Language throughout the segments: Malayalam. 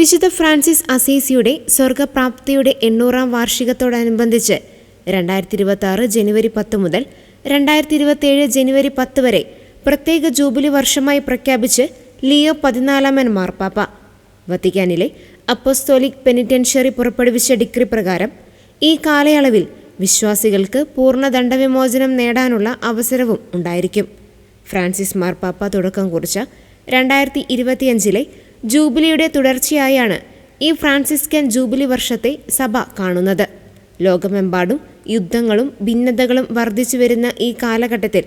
വിശുദ്ധ ഫ്രാൻസിസ് അസീസിയുടെ സ്വർഗപ്രാപ്തിയുടെ എണ്ണൂറാം വാർഷികത്തോടനുബന്ധിച്ച് രണ്ടായിരത്തി ഇരുപത്തി ആറ് ജനുവരി പത്ത് മുതൽ രണ്ടായിരത്തി ഇരുപത്തിയേഴ് ജനുവരി പത്ത് വരെ പ്രത്യേക ജൂബിലി വർഷമായി പ്രഖ്യാപിച്ച് ലിയോ പതിനാലാമൻ മാർപ്പാപ്പ. വത്തിക്കാനിലെ അപ്പോസ്തോലിക് പെനിറ്റൻഷ്യറി പുറപ്പെടുവിച്ച ഡിഗ്രി പ്രകാരം ഈ കാലയളവിൽ വിശ്വാസികൾക്ക് പൂർണ ദണ്ഡവിമോചനം നേടാനുള്ള അവസരവും ഉണ്ടായിരിക്കും. ഫ്രാൻസിസ് മാർപ്പാപ്പ തുടക്കം കുറിച്ച രണ്ടായിരത്തി ഇരുപത്തിയഞ്ചിലെ ജൂബിലിയുടെ തുടർച്ചയായാണ് ഈ ഫ്രാൻസിസ്കൻ ജൂബിലി വർഷത്തെ സഭ കാണുന്നത്. ലോകമെമ്പാടും യുദ്ധങ്ങളും ഭിന്നതകളും വർദ്ധിച്ചു വരുന്ന ഈ കാലഘട്ടത്തിൽ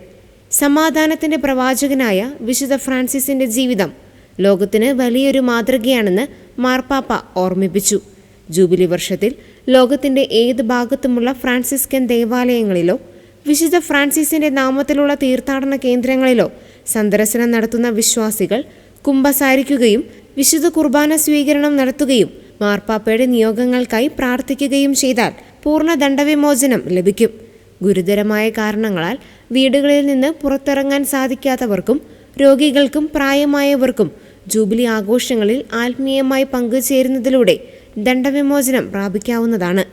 സമാധാനത്തിന്റെ പ്രവാചകനായ വിശുദ്ധ ഫ്രാൻസിസിന്റെ ജീവിതം ലോകത്തിന് വലിയൊരു മാതൃകയാണെന്ന് മാർപ്പാപ്പ ഓർമ്മിപ്പിച്ചു. ജൂബിലി വർഷത്തിൽ ലോകത്തിന്റെ ഏത് ഭാഗത്തുമുള്ള ഫ്രാൻസിസ്കൻ ദേവാലയങ്ങളിലോ വിശുദ്ധ ഫ്രാൻസിസിന്റെ നാമത്തിലുള്ള തീർത്ഥാടന കേന്ദ്രങ്ങളിലോ സന്ദർശനം നടത്തുന്ന വിശ്വാസികൾ കുമ്പസാരിക്കുകയും വിശുദ്ധ കുർബാന സ്വീകരണം നടത്തുകയും മാർപ്പാപ്പയുടെ നിയോഗങ്ങൾക്കായി പ്രാർത്ഥിക്കുകയും ചെയ്താൽ പൂർണ ദണ്ഡവിമോചനം ലഭിക്കും. ഗുരുതരമായ കാരണങ്ങളാൽ വീടുകളിൽ നിന്ന് പുറത്തിറങ്ങാൻ സാധിക്കാത്തവർക്കും രോഗികൾക്കും പ്രായമായവർക്കും ജൂബിലി ആഘോഷങ്ങളിൽ ആത്മീയമായി പങ്കുചേരുന്നതിലൂടെ ദണ്ഡവിമോചനം പ്രാപിക്കാവുന്നതാണ്.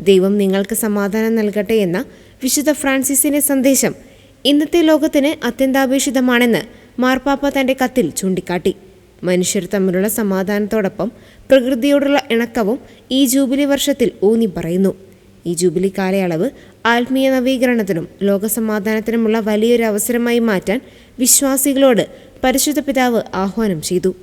ദൈവം നിങ്ങൾക്ക് സമാധാനം നൽകട്ടെ എന്ന വിശുദ്ധ ഫ്രാൻസിസിന്റെ സന്ദേശം ഇന്നത്തെ ലോകത്തിന് അത്യന്താപേക്ഷിതമാണെന്ന് മാർപ്പാപ്പ തന്റെ കത്തിൽ ചൂണ്ടിക്കാട്ടി. മനുഷ്യർ തമ്മിലുള്ള സമാധാനത്തോടൊപ്പം പ്രകൃതിയോടുള്ള ഇണക്കവും ഈ ജൂബിലി വർഷത്തിൽ ഊന്നി പറയുന്നു. ഈ ജൂബിലി കാലയളവ് ആത്മീയ നവീകരണത്തിനും ലോകസമാധാനത്തിനുമുള്ള വലിയൊരു അവസരമായി മാറ്റാൻ വിശ്വാസികളോട് പരിശുദ്ധ പിതാവ് ആഹ്വാനം ചെയ്തു.